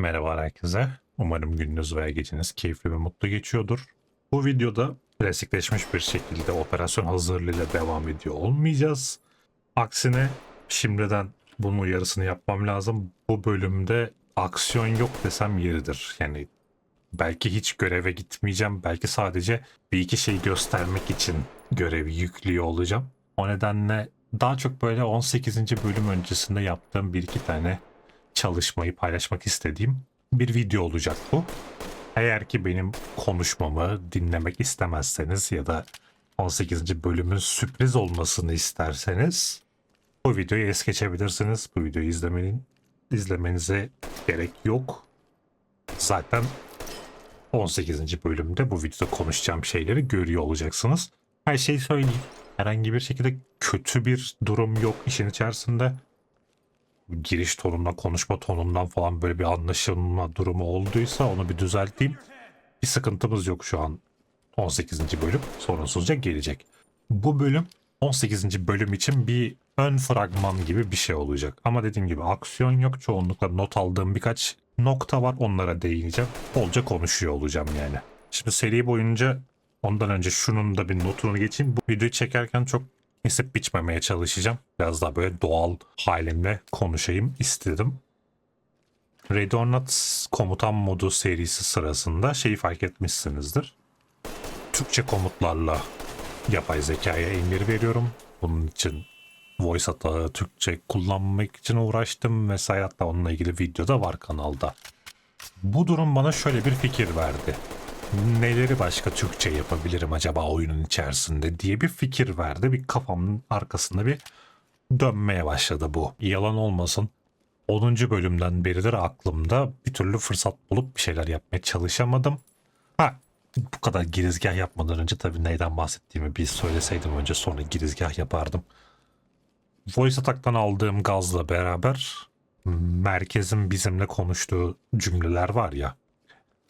Merhaba herkese. Umarım gününüz veya geceniz keyifli ve mutlu geçiyordur. Bu videoda klasikleşmiş bir şekilde operasyon hazırlığıyla devam ediyor olmayacağız. Aksine şimdiden bunun uyarısını yapmam lazım. Bu bölümde aksiyon yok desem yeridir. Yani belki hiç göreve gitmeyeceğim. Belki sadece bir iki şey göstermek için görevi yüklüyor olacağım. O nedenle daha çok böyle 18. bölüm öncesinde yaptığım bir iki tane çalışmayı paylaşmak istediğim bir video olacak bu. Eğer ki benim konuşmamı dinlemek istemezseniz ya da 18. bölümün sürpriz olmasını isterseniz bu videoyu es geçebilirsiniz. Bu videoyu izlemenin izlemenize gerek yok. Zaten 18. bölümde bu videoda konuşacağım şeyleri görüyor olacaksınız. Her şeyi söyleyeyim. Herhangi bir şekilde kötü bir durum yok işin içerisinde giriş tonundan, konuşma tonundan falan böyle bir anlaşılma durumu olduysa onu bir düzelteyim. Bir sıkıntımız yok şu an. 18. bölüm sorunsuzca gelecek. Bu bölüm 18. bölüm için bir ön fragman gibi bir şey olacak. Ama dediğim gibi aksiyon yok. Çoğunlukla not aldığım birkaç nokta var. Onlara değineceğim. Bolca konuşuyor olacağım yani. Şimdi seri boyunca ondan önce şunun da bir notunu geçeyim. Bu videoyu çekerken çok kesip biçmemeye çalışacağım. Biraz daha böyle doğal halimle konuşayım istedim. Red or Not komutan modu serisi sırasında şeyi fark etmişsinizdir. Türkçe komutlarla yapay zekaya emir veriyorum. Bunun için voice hatağı Türkçe kullanmak için uğraştım vesaire hatta onunla ilgili video da var kanalda. Bu durum bana şöyle bir fikir verdi neleri başka Türkçe yapabilirim acaba oyunun içerisinde diye bir fikir verdi. Bir kafamın arkasında bir dönmeye başladı bu. Yalan olmasın. 10. bölümden beridir aklımda bir türlü fırsat bulup bir şeyler yapmaya çalışamadım. Ha bu kadar girizgah yapmadan önce tabii neyden bahsettiğimi bir söyleseydim önce sonra girizgah yapardım. Voice Attack'tan aldığım gazla beraber merkezin bizimle konuştuğu cümleler var ya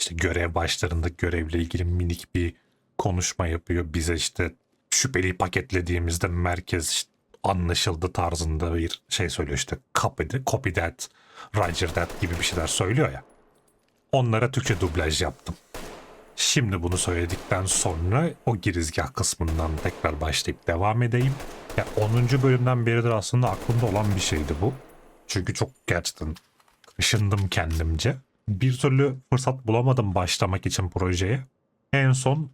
işte görev başlarında görevle ilgili minik bir konuşma yapıyor. Bize işte şüpheliyi paketlediğimizde merkez işte anlaşıldı tarzında bir şey söylüyor işte copy, copy that, roger that gibi bir şeyler söylüyor ya. Onlara Türkçe dublaj yaptım. Şimdi bunu söyledikten sonra o girizgah kısmından tekrar başlayıp devam edeyim. Ya 10. bölümden beridir aslında aklımda olan bir şeydi bu. Çünkü çok gerçekten ışındım kendimce bir türlü fırsat bulamadım başlamak için projeye. En son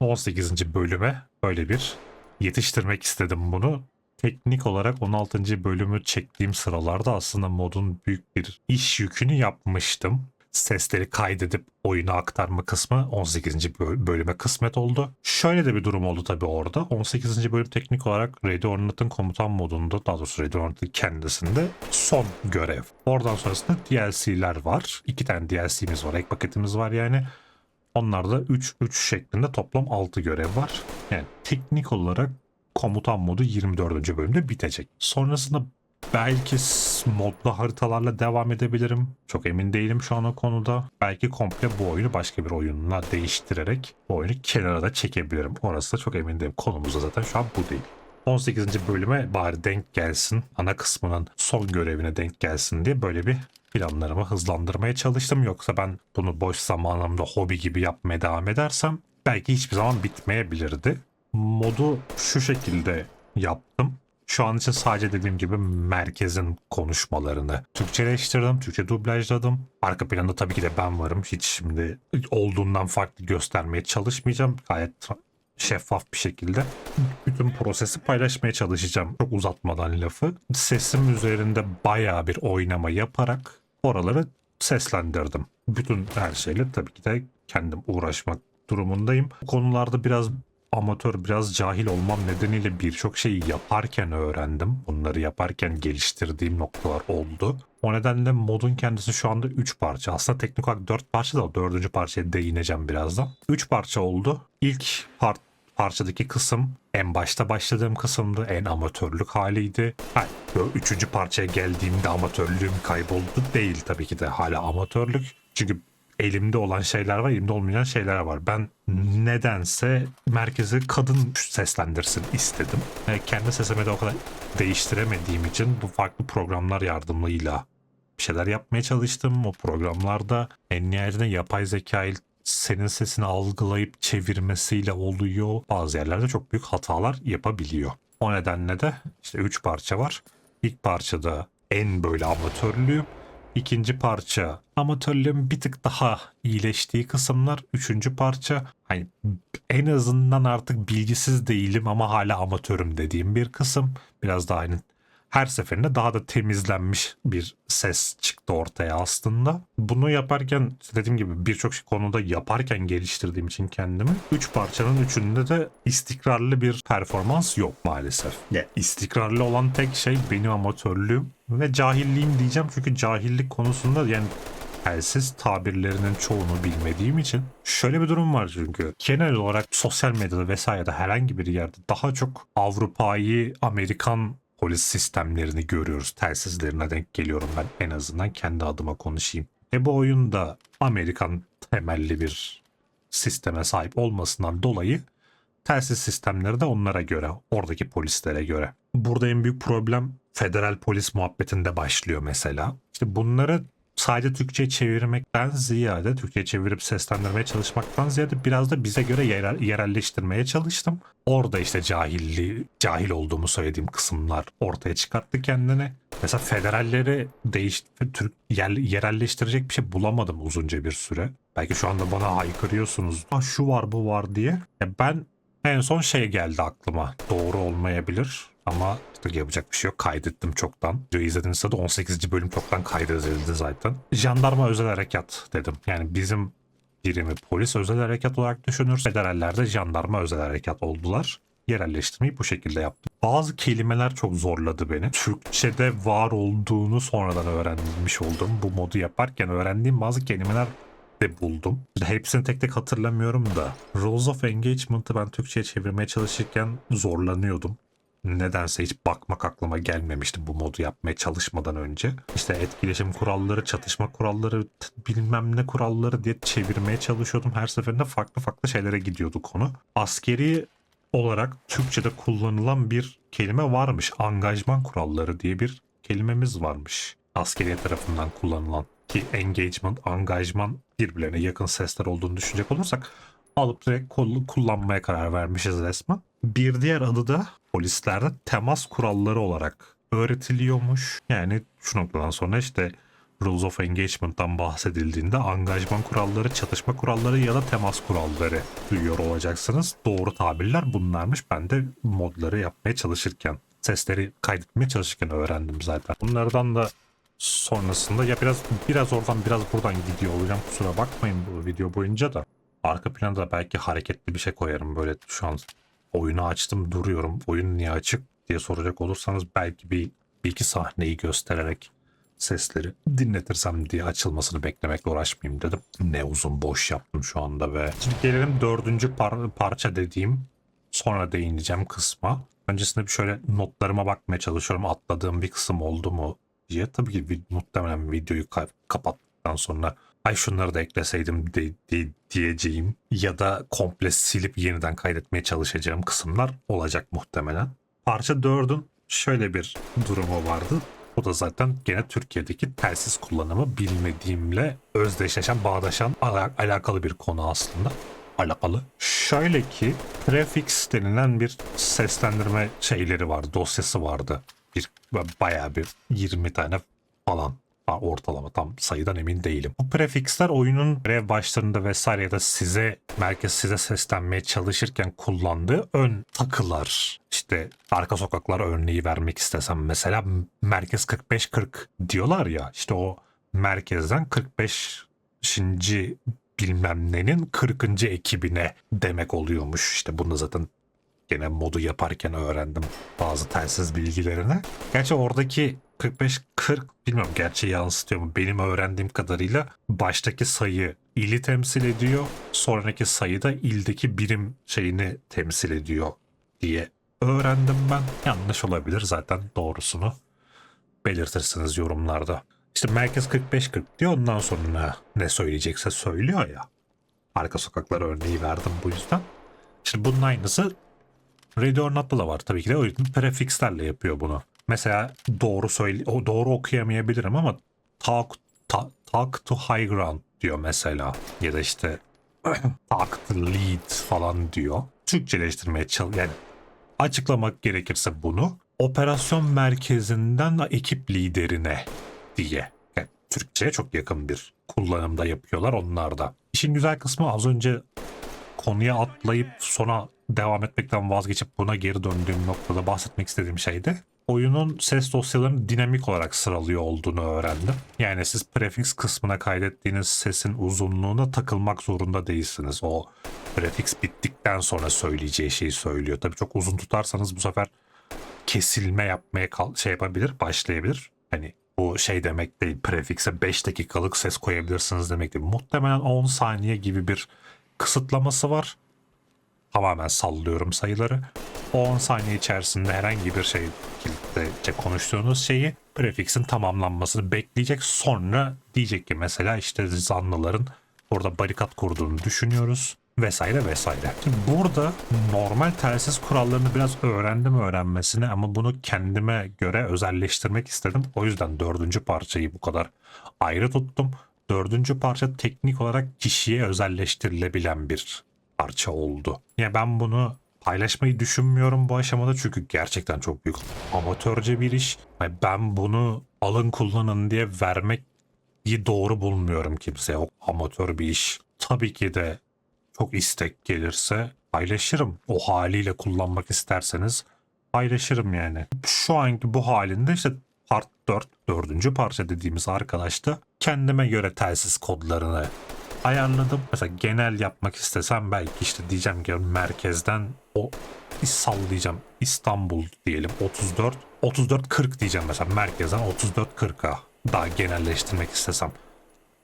18. bölüme böyle bir yetiştirmek istedim bunu. Teknik olarak 16. bölümü çektiğim sıralarda aslında modun büyük bir iş yükünü yapmıştım sesleri kaydedip oyuna aktarma kısmı 18. bölüme kısmet oldu. Şöyle de bir durum oldu tabii orada. 18. bölüm teknik olarak Ready or Not'ın komutan modunda, daha doğrusu Ready or Not'ın kendisinde son görev. Oradan sonrasında DLC'ler var. İki tane DLC'miz var, ek paketimiz var yani. Onlarda 3 3 şeklinde toplam 6 görev var. Yani teknik olarak komutan modu 24. bölümde bitecek. Sonrasında Belki modlu haritalarla devam edebilirim. Çok emin değilim şu an o konuda. Belki komple bu oyunu başka bir oyunla değiştirerek bu oyunu kenara da çekebilirim. Orası da çok emin değilim. Konumuzda zaten şu an bu değil. 18. bölüme bari denk gelsin. Ana kısmının son görevine denk gelsin diye böyle bir planlarımı hızlandırmaya çalıştım. Yoksa ben bunu boş zamanımda hobi gibi yapmaya devam edersem belki hiçbir zaman bitmeyebilirdi. Modu şu şekilde yaptım. Şu an için sadece dediğim gibi merkezin konuşmalarını Türkçeleştirdim, Türkçe dublajladım. Arka planda tabii ki de ben varım. Hiç şimdi olduğundan farklı göstermeye çalışmayacağım. Gayet şeffaf bir şekilde bütün prosesi paylaşmaya çalışacağım. Çok uzatmadan lafı. Sesim üzerinde bayağı bir oynama yaparak oraları seslendirdim. Bütün her şeyle tabii ki de kendim uğraşmak durumundayım. Bu konularda biraz amatör biraz cahil olmam nedeniyle birçok şeyi yaparken öğrendim. Bunları yaparken geliştirdiğim noktalar oldu. O nedenle modun kendisi şu anda 3 parça. Aslında teknik olarak 4 parça da 4. parçaya değineceğim birazdan. 3 parça oldu. İlk part parçadaki kısım en başta başladığım kısımdı. En amatörlük haliydi. Ha, üçüncü parçaya geldiğimde amatörlüğüm kayboldu. Değil tabii ki de hala amatörlük. Çünkü elimde olan şeyler var, elimde olmayan şeyler var. Ben nedense merkezi kadın seslendirsin istedim. E, kendi sesimi de o kadar değiştiremediğim için bu farklı programlar yardımıyla bir şeyler yapmaya çalıştım. O programlarda en nihayetinde yapay zekayı senin sesini algılayıp çevirmesiyle oluyor. Bazı yerlerde çok büyük hatalar yapabiliyor. O nedenle de işte 3 parça var. İlk parçada en böyle amatörlüğüm. İkinci parça amatörlüğün bir tık daha iyileştiği kısımlar. Üçüncü parça hani en azından artık bilgisiz değilim ama hala amatörüm dediğim bir kısım. Biraz daha hani her seferinde daha da temizlenmiş bir ses çıktı ortaya aslında. Bunu yaparken dediğim gibi birçok şey konuda yaparken geliştirdiğim için kendimi 3 parçanın üçünde de istikrarlı bir performans yok maalesef. Ya istikrarlı olan tek şey benim amatörlüğüm ve cahilliğim diyeceğim çünkü cahillik konusunda yani telsiz tabirlerinin çoğunu bilmediğim için şöyle bir durum var çünkü genel olarak sosyal medyada vesairede herhangi bir yerde daha çok Avrupa'yı Amerikan polis sistemlerini görüyoruz. Telsizlerine denk geliyorum ben en azından kendi adıma konuşayım. E bu oyunda Amerikan temelli bir sisteme sahip olmasından dolayı telsiz sistemleri de onlara göre, oradaki polislere göre. Burada en büyük problem federal polis muhabbetinde başlıyor mesela. İşte bunları sadece Türkçe çevirmekten ziyade, Türkçe çevirip seslendirmeye çalışmaktan ziyade biraz da bize göre yerel, yerelleştirmeye çalıştım. Orada işte cahilli, cahil olduğumu söylediğim kısımlar ortaya çıkarttı kendini. Mesela federalleri değiş, Türk yer, yerelleştirecek bir şey bulamadım uzunca bir süre. Belki şu anda bana haykırıyorsunuz. Ha şu var bu var diye. Ya ben en son şey geldi aklıma. Doğru olmayabilir ama işte yapacak bir şey yok. Kaydettim çoktan. Videoyu izlediğinizde de 18. bölüm çoktan kaydedildi zaten. Jandarma özel harekat dedim. Yani bizim birimi polis özel harekat olarak düşünür. Federallerde jandarma özel harekat oldular. Yerelleştirmeyi bu şekilde yaptım. Bazı kelimeler çok zorladı beni. Türkçe'de var olduğunu sonradan öğrenmiş oldum. Bu modu yaparken öğrendiğim bazı kelimeler de buldum. Hepsini tek tek hatırlamıyorum da. Rules of Engagement'ı ben Türkçe'ye çevirmeye çalışırken zorlanıyordum. Nedense hiç bakmak aklıma gelmemişti bu modu yapmaya çalışmadan önce. İşte etkileşim kuralları, çatışma kuralları, bilmem ne kuralları diye çevirmeye çalışıyordum. Her seferinde farklı farklı şeylere gidiyordu konu. Askeri olarak Türkçe'de kullanılan bir kelime varmış. Angajman kuralları diye bir kelimemiz varmış. Askeriye tarafından kullanılan ki engagement, angajman birbirlerine yakın sesler olduğunu düşünecek olursak alıp direkt kullanmaya karar vermişiz resmen. Bir diğer adı da polislerde temas kuralları olarak öğretiliyormuş. Yani şu noktadan sonra işte Rules of Engagement'tan bahsedildiğinde angajman kuralları, çatışma kuralları ya da temas kuralları duyuyor olacaksınız. Doğru tabirler bunlarmış. Ben de modları yapmaya çalışırken, sesleri kaydetmeye çalışırken öğrendim zaten. Bunlardan da sonrasında ya biraz biraz oradan biraz buradan gidiyor olacağım. Kusura bakmayın bu video boyunca da. Arka planda belki hareketli bir şey koyarım böyle şu an oyunu açtım duruyorum. Oyun niye açık diye soracak olursanız belki bir, bir iki sahneyi göstererek sesleri dinletirsem diye açılmasını beklemekle uğraşmayayım dedim. Ne uzun boş yaptım şu anda ve şimdi gelelim dördüncü par- parça dediğim sonra değineceğim kısma. Öncesinde bir şöyle notlarıma bakmaya çalışıyorum. Atladığım bir kısım oldu mu diye. Tabii ki vi- muhtemelen videoyu ka- kapattıktan sonra ay şunları da ekleseydim de- de- diyeceğim ya da komple silip yeniden kaydetmeye çalışacağım kısımlar olacak muhtemelen. Parça 4'ün şöyle bir durumu vardı. O da zaten gene Türkiye'deki telsiz kullanımı bilmediğimle özdeşleşen, bağdaşan ala- alakalı bir konu aslında. Alakalı. Şöyle ki prefix denilen bir seslendirme şeyleri vardı, dosyası vardı. Bir bayağı bir 20 tane falan ortalama tam sayıdan emin değilim. Bu prefixler oyunun görev başlarında vesaire ya da size merkez size seslenmeye çalışırken kullandığı ön takılar. İşte arka sokaklar örneği vermek istesem mesela merkez 45-40 diyorlar ya işte o merkezden 45 bilmem nenin 40. ekibine demek oluyormuş. İşte bunu zaten gene modu yaparken öğrendim bazı telsiz bilgilerini. Gerçi oradaki 45-40 bilmiyorum gerçeği yansıtıyor mu? Benim öğrendiğim kadarıyla baştaki sayı ili temsil ediyor. Sonraki sayı da ildeki birim şeyini temsil ediyor diye öğrendim ben. Yanlış olabilir zaten doğrusunu belirtirsiniz yorumlarda. İşte merkez 45-40 diyor ondan sonra ne söyleyecekse söylüyor ya. Arka sokaklar örneği verdim bu yüzden. Şimdi bunun aynısı Not'ta da var tabii ki de o yüzden prefixlerle yapıyor bunu. Mesela doğru söyle o doğru okuyamayabilirim ama talk, ta- talk to high ground diyor mesela. Ya da işte talk to lead falan diyor. Türkçeleştirmeye çalış yani açıklamak gerekirse bunu operasyon merkezinden ekip liderine diye. Yani Türkçe'ye çok yakın bir kullanımda yapıyorlar onlar da. İşin güzel kısmı az önce konuya atlayıp sonra devam etmekten vazgeçip buna geri döndüğüm noktada bahsetmek istediğim şeydi. Oyunun ses dosyalarını dinamik olarak sıralıyor olduğunu öğrendim. Yani siz prefix kısmına kaydettiğiniz sesin uzunluğuna takılmak zorunda değilsiniz. O prefix bittikten sonra söyleyeceği şeyi söylüyor. Tabii çok uzun tutarsanız bu sefer kesilme yapmaya şey yapabilir, başlayabilir. Hani bu şey demek değil, prefikse 5 dakikalık ses koyabilirsiniz demek değil. Muhtemelen 10 saniye gibi bir kısıtlaması var. Tamamen sallıyorum sayıları. O 10 saniye içerisinde herhangi bir şekilde konuştuğunuz şeyi prefiksin tamamlanmasını bekleyecek. Sonra diyecek ki mesela işte zanlıların orada barikat kurduğunu düşünüyoruz vesaire vesaire. Şimdi burada normal telsiz kurallarını biraz öğrendim öğrenmesini ama bunu kendime göre özelleştirmek istedim. O yüzden dördüncü parçayı bu kadar ayrı tuttum. Dördüncü parça teknik olarak kişiye özelleştirilebilen bir parça oldu. Yani ben bunu paylaşmayı düşünmüyorum bu aşamada çünkü gerçekten çok büyük amatörce bir iş. Ben bunu alın kullanın diye vermek doğru bulmuyorum kimseye. O amatör bir iş. Tabii ki de çok istek gelirse paylaşırım. O haliyle kullanmak isterseniz paylaşırım yani. Şu anki bu halinde işte part 4, dördüncü parça dediğimiz arkadaşta kendime göre telsiz kodlarını ayarladım. Mesela genel yapmak istesem belki işte diyeceğim ki merkezden o sallayacağım İstanbul diyelim 34 34 40 diyeceğim mesela merkezden 34 40'a daha genelleştirmek istesem.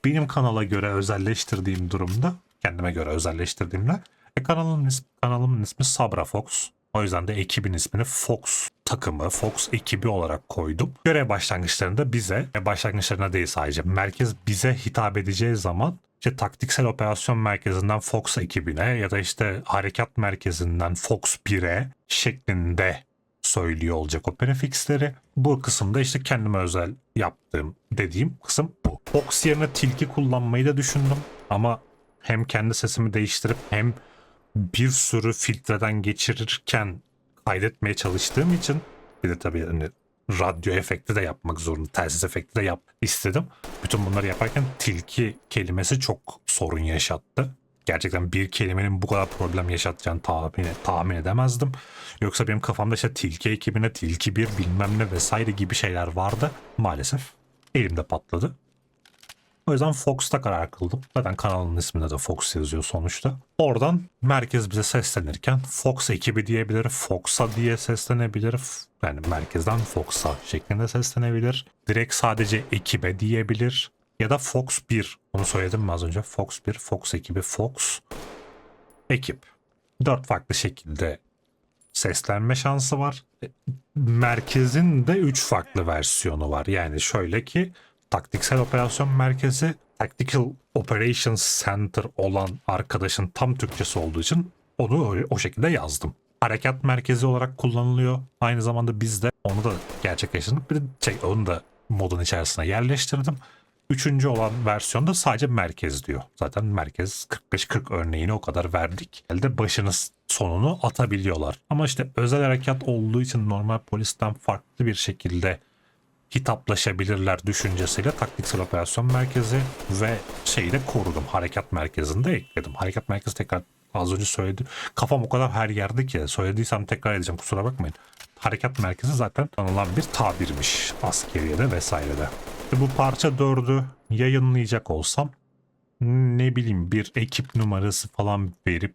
Benim kanala göre özelleştirdiğim durumda kendime göre özelleştirdiğimde e, kanalın ismi, kanalımın ismi Sabra Fox. O yüzden de ekibin ismini Fox takımı, Fox ekibi olarak koydum. Görev başlangıçlarında bize, e, başlangıçlarına değil sadece merkez bize hitap edeceği zaman işte taktiksel operasyon merkezinden Fox ekibine ya da işte harekat merkezinden Fox 1'e şeklinde söylüyor olacak o prefixleri. Bu kısımda işte kendime özel yaptığım dediğim kısım bu. Fox yerine tilki kullanmayı da düşündüm ama hem kendi sesimi değiştirip hem bir sürü filtreden geçirirken kaydetmeye çalıştığım için bir de tabii hani radyo efekti de yapmak zorunda, telsiz efekti de yap istedim. Bütün bunları yaparken tilki kelimesi çok sorun yaşattı. Gerçekten bir kelimenin bu kadar problem yaşatacağını tahmin, tahmin edemezdim. Yoksa benim kafamda işte tilki ekibine tilki bir bilmem ne vesaire gibi şeyler vardı. Maalesef elimde patladı. O yüzden Fox'ta karar kıldım. Zaten kanalın isminde de Fox yazıyor sonuçta. Oradan merkez bize seslenirken Fox ekibi diyebilir, Fox'a diye seslenebilir. Yani merkezden Fox'a şeklinde seslenebilir. Direkt sadece ekibe diyebilir. Ya da Fox 1. Onu söyledim mi az önce? Fox 1, Fox ekibi, Fox ekip. Dört farklı şekilde seslenme şansı var. Merkezin de üç farklı versiyonu var. Yani şöyle ki taktiksel operasyon merkezi Tactical Operations Center olan arkadaşın tam Türkçesi olduğu için onu o şekilde yazdım. Harekat merkezi olarak kullanılıyor. Aynı zamanda biz de onu da gerçekleştirdik. Bir şey, onu da modun içerisine yerleştirdim. Üçüncü olan versiyonda sadece merkez diyor. Zaten merkez 45-40 örneğini o kadar verdik. Elde başınız sonunu atabiliyorlar. Ama işte özel harekat olduğu için normal polisten farklı bir şekilde hitaplaşabilirler düşüncesiyle taktiksel operasyon merkezi ve şeyi de korudum. Harekat merkezini de ekledim. Harekat merkezi tekrar az önce söyledim. Kafam o kadar her yerde ki söylediysem tekrar edeceğim kusura bakmayın. Harekat merkezi zaten anılan bir tabirmiş askeriyede vesairede. E bu parça dördü yayınlayacak olsam ne bileyim bir ekip numarası falan verip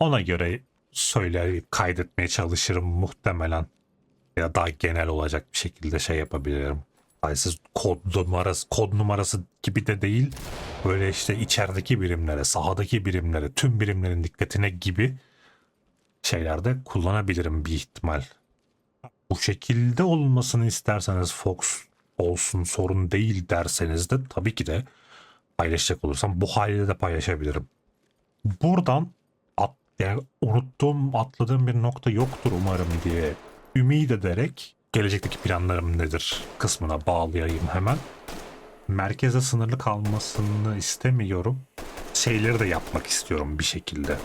ona göre söyleyip kaydetmeye çalışırım muhtemelen ya daha genel olacak bir şekilde şey yapabilirim. Sayısız kod numarası, kod numarası gibi de değil. Böyle işte içerideki birimlere, sahadaki birimlere, tüm birimlerin dikkatine gibi şeylerde kullanabilirim bir ihtimal. Bu şekilde olmasını isterseniz Fox olsun sorun değil derseniz de tabii ki de paylaşacak olursam bu haliyle de paylaşabilirim. Buradan at, yani unuttuğum atladığım bir nokta yoktur umarım diye ümit ederek gelecekteki planlarım nedir kısmına bağlayayım hemen. merkeze sınırlı kalmasını istemiyorum. Şeyleri de yapmak istiyorum bir şekilde.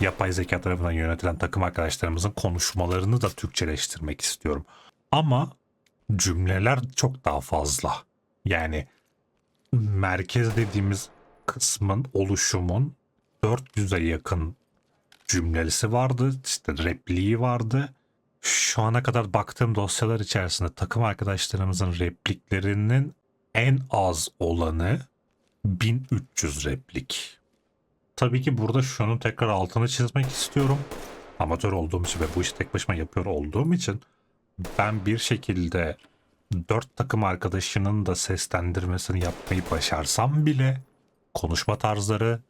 Yapay zeka tarafından yönetilen takım arkadaşlarımızın konuşmalarını da Türkçeleştirmek istiyorum. Ama cümleler çok daha fazla. Yani merkez dediğimiz kısmın oluşumun 400'e yakın cümlesi vardı. işte repliği vardı. Şu ana kadar baktığım dosyalar içerisinde takım arkadaşlarımızın repliklerinin en az olanı 1300 replik. Tabii ki burada şunun tekrar altını çizmek istiyorum. Amatör olduğum için ve bu işi tek başıma yapıyor olduğum için ben bir şekilde dört takım arkadaşının da seslendirmesini yapmayı başarsam bile konuşma tarzları,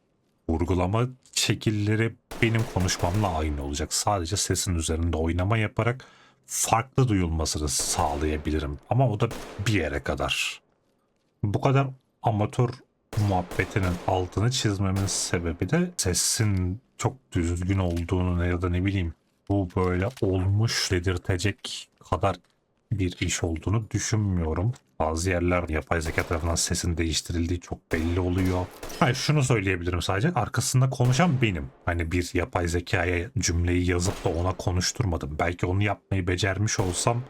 vurgulama şekilleri benim konuşmamla aynı olacak. Sadece sesin üzerinde oynama yaparak farklı duyulmasını sağlayabilirim. Ama o da bir yere kadar. Bu kadar amatör muhabbetinin altını çizmemin sebebi de sesin çok düzgün olduğunu ya da ne bileyim bu böyle olmuş dedirtecek kadar bir iş olduğunu düşünmüyorum. Bazı yerler yapay zeka tarafından sesin değiştirildiği çok belli oluyor. Hayır şunu söyleyebilirim sadece arkasında konuşan benim. Hani bir yapay zekaya cümleyi yazıp da ona konuşturmadım. Belki onu yapmayı becermiş olsam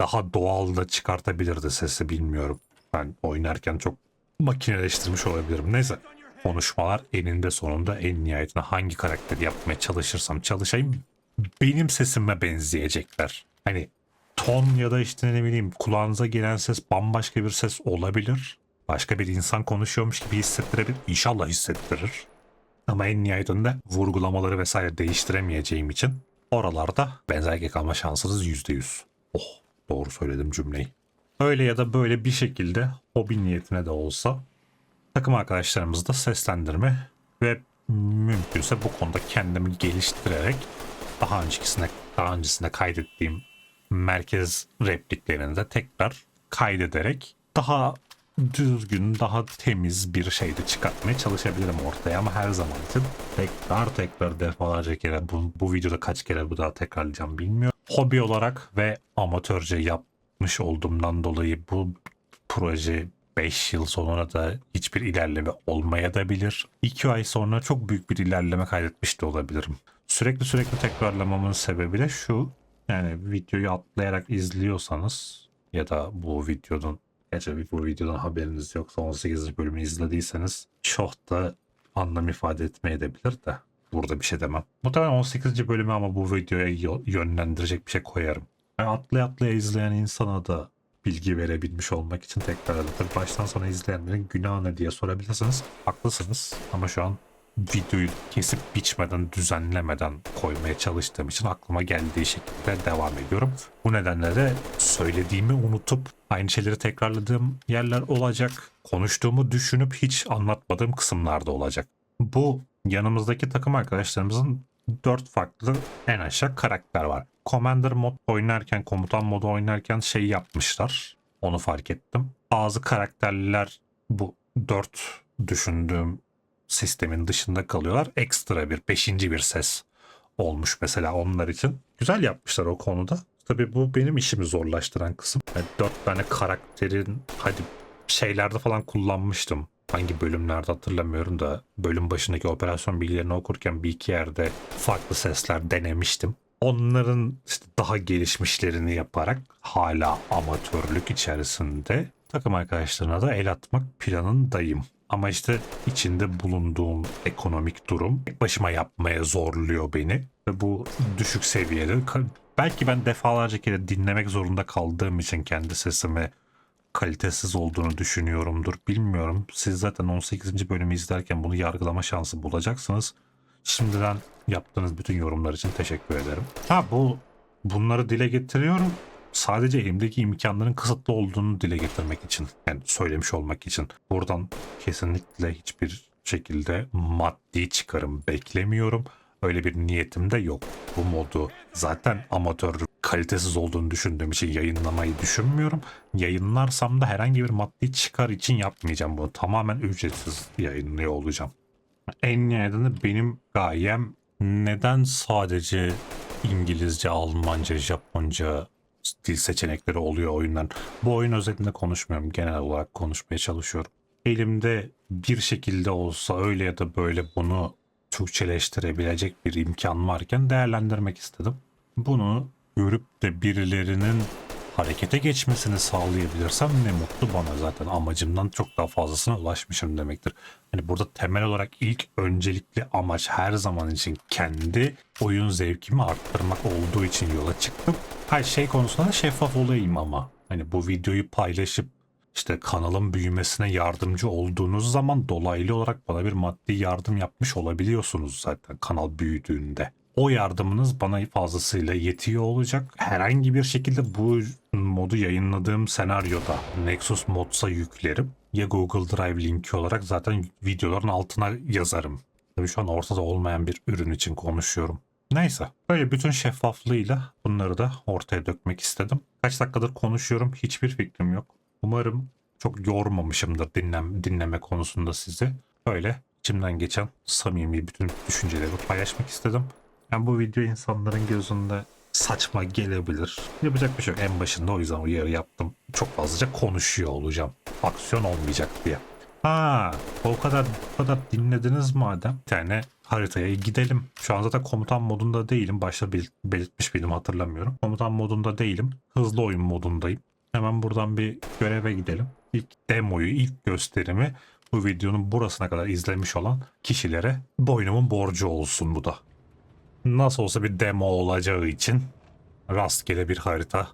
daha doğal da çıkartabilirdi sesi bilmiyorum. Ben oynarken çok makineleştirmiş olabilirim. Neyse konuşmalar eninde sonunda en nihayetinde hangi karakteri yapmaya çalışırsam çalışayım benim sesime benzeyecekler. Hani ton ya da işte ne bileyim kulağınıza gelen ses bambaşka bir ses olabilir. Başka bir insan konuşuyormuş gibi hissettirebilir. İnşallah hissettirir. Ama en nihayetinde vurgulamaları vesaire değiştiremeyeceğim için oralarda benzerlik kalma şansınız %100. Oh doğru söyledim cümleyi. Öyle ya da böyle bir şekilde hobi niyetine de olsa takım arkadaşlarımızı da seslendirme ve mümkünse bu konuda kendimi geliştirerek daha öncekisine daha öncesinde kaydettiğim merkez repliklerini de tekrar kaydederek daha düzgün, daha temiz bir şey de çıkartmaya çalışabilirim ortaya ama her zaman için tekrar tekrar defalarca kere bu, bu videoda kaç kere bu daha tekrarlayacağım bilmiyorum. Hobi olarak ve amatörce yapmış olduğumdan dolayı bu proje 5 yıl sonra da hiçbir ilerleme olmaya da bilir. 2 ay sonra çok büyük bir ilerleme kaydetmiş de olabilirim. Sürekli sürekli tekrarlamamın sebebi de şu. Yani videoyu atlayarak izliyorsanız ya da bu videonun gerçi bu videodan haberiniz yoksa 18. bölümü izlediyseniz çok da anlam ifade etmeyebilir de burada bir şey demem. Muhtemelen 18. bölümü ama bu videoya yönlendirecek bir şey koyarım. Yani atlaya atlaya izleyen insana da bilgi verebilmiş olmak için tekrarladım. Tabii baştan sona izleyenlerin günahı ne diye sorabilirsiniz. Haklısınız ama şu an videoyu kesip biçmeden, düzenlemeden koymaya çalıştığım için aklıma geldiği şekilde devam ediyorum. Bu nedenle de söylediğimi unutup aynı şeyleri tekrarladığım yerler olacak. Konuştuğumu düşünüp hiç anlatmadığım kısımlarda olacak. Bu yanımızdaki takım arkadaşlarımızın dört farklı en aşağı karakter var. Commander mod oynarken, komutan modu oynarken şey yapmışlar. Onu fark ettim. Bazı karakterler bu dört düşündüğüm sistemin dışında kalıyorlar. Ekstra bir, beşinci bir ses olmuş mesela onlar için. Güzel yapmışlar o konuda. Tabii bu benim işimi zorlaştıran kısım. Yani dört tane karakterin hadi şeylerde falan kullanmıştım. Hangi bölümlerde hatırlamıyorum da bölüm başındaki operasyon bilgilerini okurken bir iki yerde farklı sesler denemiştim. Onların işte daha gelişmişlerini yaparak hala amatörlük içerisinde takım arkadaşlarına da el atmak planındayım. Ama işte içinde bulunduğum ekonomik durum başıma yapmaya zorluyor beni. Ve bu düşük seviyede belki ben defalarca kere dinlemek zorunda kaldığım için kendi sesimi kalitesiz olduğunu düşünüyorumdur. Bilmiyorum. Siz zaten 18. bölümü izlerken bunu yargılama şansı bulacaksınız. Şimdiden yaptığınız bütün yorumlar için teşekkür ederim. Ha bu bunları dile getiriyorum. Sadece elimdeki imkanların kısıtlı olduğunu dile getirmek için. Yani söylemiş olmak için. Buradan kesinlikle hiçbir şekilde maddi çıkarım beklemiyorum. Öyle bir niyetim de yok. Bu modu zaten amatör kalitesiz olduğunu düşündüğüm için yayınlamayı düşünmüyorum. Yayınlarsam da herhangi bir maddi çıkar için yapmayacağım bunu. Tamamen ücretsiz yayınlıyor olacağım. En nihayetinde benim gayem neden sadece İngilizce, Almanca, Japonca dil seçenekleri oluyor oyunların. Bu oyun özelinde konuşmuyorum. Genel olarak konuşmaya çalışıyorum. Elimde bir şekilde olsa öyle ya da böyle bunu Türkçeleştirebilecek bir imkan varken değerlendirmek istedim. Bunu görüp de birilerinin harekete geçmesini sağlayabilirsem ne mutlu bana zaten amacımdan çok daha fazlasına ulaşmışım demektir. Hani burada temel olarak ilk öncelikli amaç her zaman için kendi oyun zevkimi arttırmak olduğu için yola çıktım. Her şey konusunda da şeffaf olayım ama. Hani bu videoyu paylaşıp işte kanalın büyümesine yardımcı olduğunuz zaman dolaylı olarak bana bir maddi yardım yapmış olabiliyorsunuz zaten kanal büyüdüğünde. O yardımınız bana fazlasıyla yetiyor olacak. Herhangi bir şekilde bu modu yayınladığım senaryoda Nexus Mods'a yüklerim. Ya Google Drive linki olarak zaten videoların altına yazarım. Tabii şu an ortada olmayan bir ürün için konuşuyorum. Neyse. Böyle bütün şeffaflığıyla bunları da ortaya dökmek istedim. Kaç dakikadır konuşuyorum hiçbir fikrim yok. Umarım çok yormamışımdır dinlem, dinleme konusunda sizi. Böyle içimden geçen samimi bütün düşüncelerimi paylaşmak istedim. Yani bu video insanların gözünde saçma gelebilir. Yapacak bir şey yok. En başında o yüzden uyarı yaptım. Çok fazlaca konuşuyor olacağım. Aksiyon olmayacak diye. Ha, o kadar o kadar dinlediniz madem. Bir tane haritaya gidelim. Şu an zaten komutan modunda değilim. Başta bel- belirtmiş miydim hatırlamıyorum. Komutan modunda değilim. Hızlı oyun modundayım. Hemen buradan bir göreve gidelim. İlk demoyu, ilk gösterimi bu videonun burasına kadar izlemiş olan kişilere boynumun borcu olsun bu da. Nasıl olsa bir demo olacağı için rastgele bir harita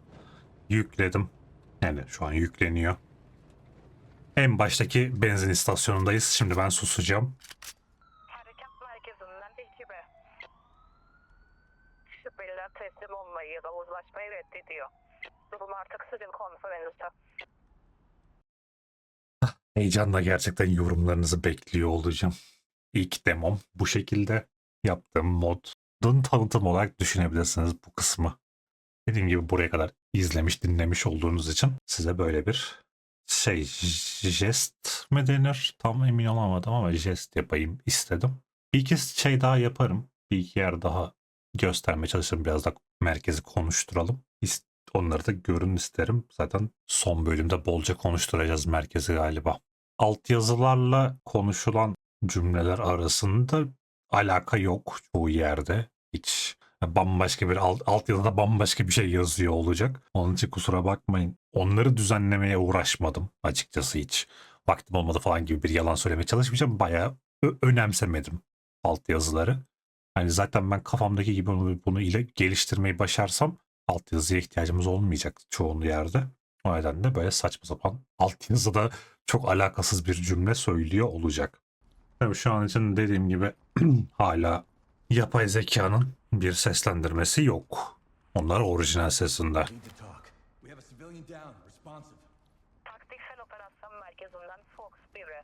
yükledim. Yani şu an yükleniyor. En baştaki benzin istasyonundayız. Şimdi ben susacağım. Teslim olmayı ya da uzlaşmayı reddediyor. Durum artık sivil konferansı. Heyecanla gerçekten yorumlarınızı bekliyor olacağım. İlk demom bu şekilde yaptığım modun tanıtım olarak düşünebilirsiniz bu kısmı. Dediğim gibi buraya kadar izlemiş dinlemiş olduğunuz için size böyle bir şey jest mi denir tam emin olamadım ama jest yapayım istedim. Bir iki şey daha yaparım. Bir iki yer daha göstermeye çalışırım. Biraz da merkezi konuşturalım. Onları da görün isterim. Zaten son bölümde bolca konuşturacağız merkezi galiba. Altyazılarla konuşulan cümleler arasında alaka yok çoğu yerde. Hiç bambaşka bir alt, altyazıda bambaşka bir şey yazıyor olacak. Onun için kusura bakmayın. Onları düzenlemeye uğraşmadım açıkçası hiç. Vaktim olmadı falan gibi bir yalan söylemeye çalışmayacağım. Bayağı önemsemedim altyazıları. Yani zaten ben kafamdaki gibi bunu, bunu ile geliştirmeyi başarsam altyazıya ihtiyacımız olmayacak çoğunluğu yerde. O nedenle böyle saçma sapan altyazıda çok alakasız bir cümle söylüyor olacak. Tabii şu an için dediğim gibi hala yapay zekanın bir seslendirmesi yok. Onlar orijinal sesinde. Need to talk. We have a civilian down, responsive. Taktiksel operasyon merkezinden Fox 1'e.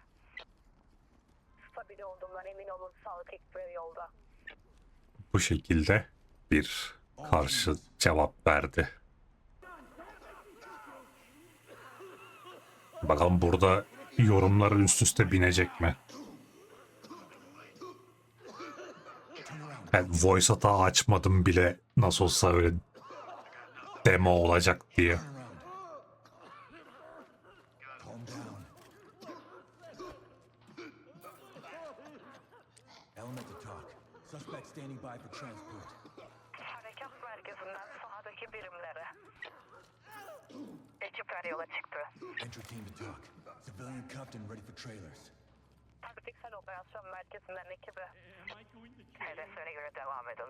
Stabil olduğumdan emin olun sağlık ekipleri yolda. Bu şekilde bir karşı cevap verdi. Bakalım burada yorumlar üst üste binecek mi? Ben voice hata açmadım bile nasıl olsa öyle demo olacak diye. Harekat merkezinden sahadaki birimlere. Ekipler yola çıktı. Entry team to talk. Civilian cuffed and ready for trailers. Taktiksel operasyon merkezinden ekibe. Hedeflere göre devam edin.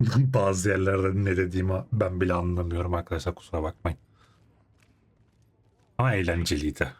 Bazı yerlerde ne dediğimi ben bile anlamıyorum arkadaşlar kusura bakmayın. Ama eğlenceliydi.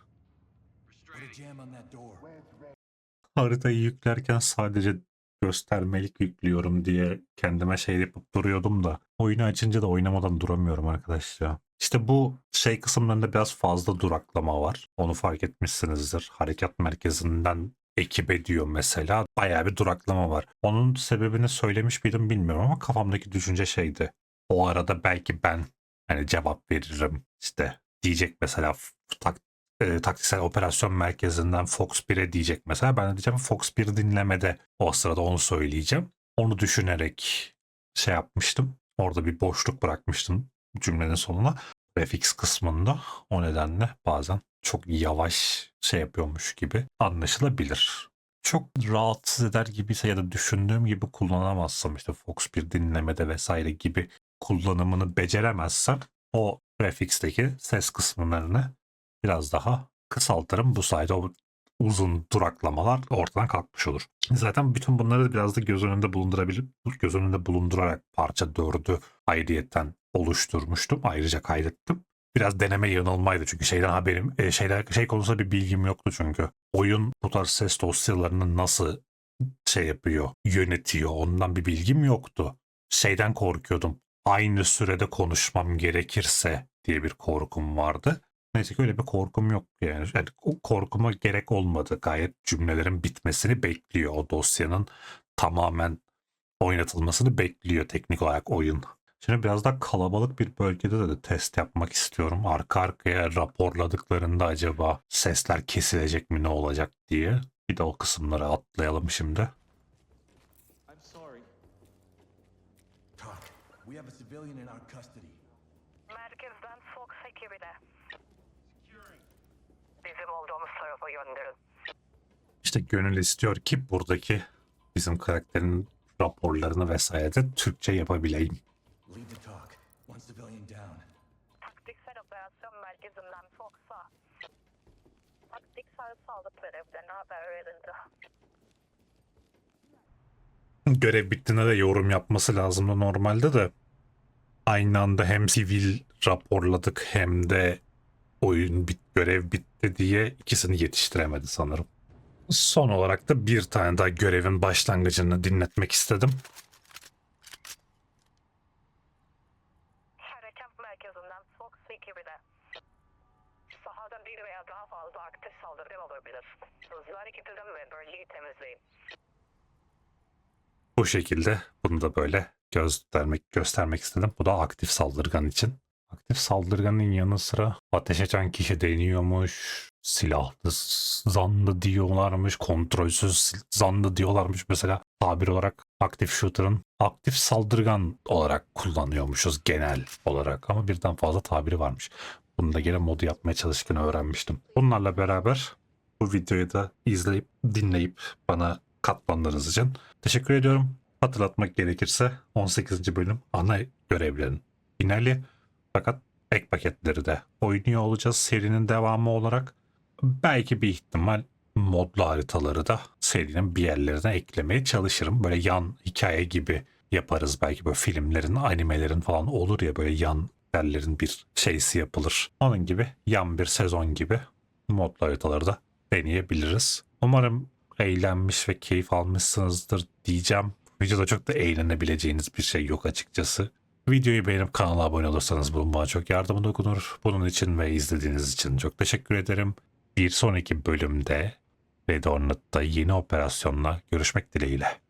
Haritayı yüklerken sadece göstermelik yüklüyorum diye kendime şey yapıp duruyordum da oyunu açınca da oynamadan duramıyorum arkadaş ya. İşte bu şey kısımlarında biraz fazla duraklama var. Onu fark etmişsinizdir. Harekat merkezinden ekibe diyor mesela. Bayağı bir duraklama var. Onun sebebini söylemiş miydim bilmiyorum ama kafamdaki düşünce şeydi. O arada belki ben hani cevap veririm işte diyecek mesela tak, e, taktiksel operasyon merkezinden Fox 1'e diyecek mesela. Ben de diyeceğim Fox 1 dinlemede o sırada onu söyleyeceğim. Onu düşünerek şey yapmıştım. Orada bir boşluk bırakmıştım cümlenin sonuna. Prefix kısmında o nedenle bazen çok yavaş şey yapıyormuş gibi anlaşılabilir. Çok rahatsız eder gibiyse ya da düşündüğüm gibi kullanamazsam işte Fox 1 dinlemede vesaire gibi kullanımını beceremezsem o prefixteki ses kısımlarını biraz daha kısaltırım. Bu sayede o uzun duraklamalar ortadan kalkmış olur. Zaten bütün bunları biraz da göz önünde bulundurabilir, göz önünde bulundurarak parça 4'ü ayrıyetten oluşturmuştum. Ayrıca kaydettim. Biraz deneme yanılmaydı çünkü şeyden haberim, e, şeyler, şey konusunda bir bilgim yoktu çünkü. Oyun bu tarz ses dosyalarını nasıl şey yapıyor, yönetiyor ondan bir bilgim yoktu. Şeyden korkuyordum. Aynı sürede konuşmam gerekirse diye bir korkum vardı. Neyse ki öyle bir korkum yok yani. yani korkuma gerek olmadı. Gayet cümlelerin bitmesini bekliyor. O dosyanın tamamen oynatılmasını bekliyor teknik olarak oyun. Şimdi biraz daha kalabalık bir bölgede de, de test yapmak istiyorum. Arka arkaya raporladıklarında acaba sesler kesilecek mi ne olacak diye. Bir de o kısımları atlayalım şimdi. I'm sorry. Talk. We have a civilian in our custody. Merkezden Fox ekibine. Bizim gönderin. İşte gönül istiyor ki buradaki bizim karakterin raporlarını vesaire de Türkçe yapabileyim. Taktiksel operasyon merkezinden Fox'a. Taktiksel haber verildi. Görev bittiğinde de yorum yapması lazımdı normalde de. Aynı anda hem sivil raporladık hem de oyun bit görev bitti diye ikisini yetiştiremedi sanırım. Son olarak da bir tane daha görevin başlangıcını dinletmek istedim. Harekat merkezinden Fox ekibine. Sahada bir veya daha fazla aktif saldırı olabilir. Hızlı hareket edin ve bölgeyi temizleyin. Bu şekilde bunu da böyle göstermek göstermek istedim. Bu da aktif saldırgan için. Aktif saldırganın yanı sıra ateş açan kişi deniyormuş. Silahlı zanlı diyorlarmış. Kontrolsüz zanlı diyorlarmış. Mesela tabir olarak aktif shooter'ın aktif saldırgan olarak kullanıyormuşuz genel olarak. Ama birden fazla tabiri varmış. Bunu da gene modu yapmaya çalışırken öğrenmiştim. Bunlarla beraber bu videoyu da izleyip dinleyip bana katmanlarınız için teşekkür ediyorum. Hatırlatmak gerekirse 18. bölüm ana görevlerin finali fakat ek paketleri de oynuyor olacağız serinin devamı olarak. Belki bir ihtimal modlu haritaları da serinin bir yerlerine eklemeye çalışırım. Böyle yan hikaye gibi yaparız belki böyle filmlerin, animelerin falan olur ya böyle yan yerlerin bir şeysi yapılır. Onun gibi yan bir sezon gibi modlu haritaları da deneyebiliriz. Umarım eğlenmiş ve keyif almışsınızdır diyeceğim. Videoda çok da eğlenebileceğiniz bir şey yok açıkçası. Videoyu beğenip kanala abone olursanız bu bana çok yardım dokunur. Bunun için ve izlediğiniz için çok teşekkür ederim. Bir sonraki bölümde Red Hornet'ta yeni operasyonla görüşmek dileğiyle.